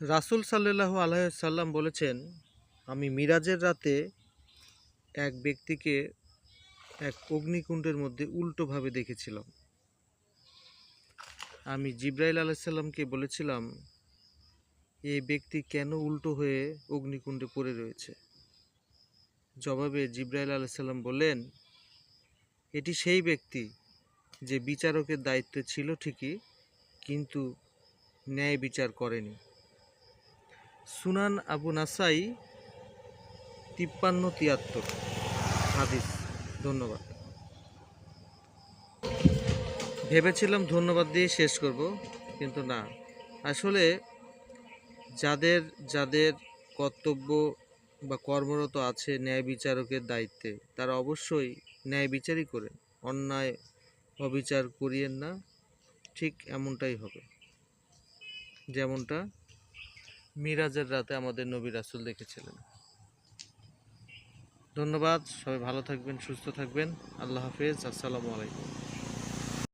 রাসুল সাল্লাহ আলাইসাল্লাম বলেছেন, আমি মিরাজের রাতে এক ব্যক্তিকে এক অগ্নিকুণ্ডের মধ্যে উল্টোভাবে দেখেছিলাম। আমি জিব্রাইল আলাইসাল্লামকে বলেছিলাম এই ব্যক্তি কেন উল্টো হয়ে অগ্নিকুণ্ডে পড়ে রয়েছে? জবাবে জিব্রাইল আলাইসাল্লাম বললেন, এটি সেই ব্যক্তি যে বিচারকের দায়িত্বে ছিল ঠিকই, কিন্তু ন্যায় বিচার করেনি। সুনান আবু নাসাই, তিপ্পান্ন তিয়াত্তর। হাদিস, ধন্যবাদ। ভেবেছিলাম ধন্যবাদ দিয়ে শেষ করব, কিন্তু না। আসলে যাদের যাদের কর্তব্য বা কর্মরত আছে ন্যায় বিচারকের দায়িত্বে, তারা অবশ্যই ন্যায় বিচারই করেন। অন্যায় অবিচার করিয়েন না, ঠিক এমনটাই হবে। যেমনটা মিরাজের রাতে আমাদের নবী রাসুল দেখেছিলেন। ধন্যবাদ, সবাই ভালো থাকবেন, সুস্থ থাকবেন। আল্লাহ হাফিজ, আসসালামু আলাইকুম।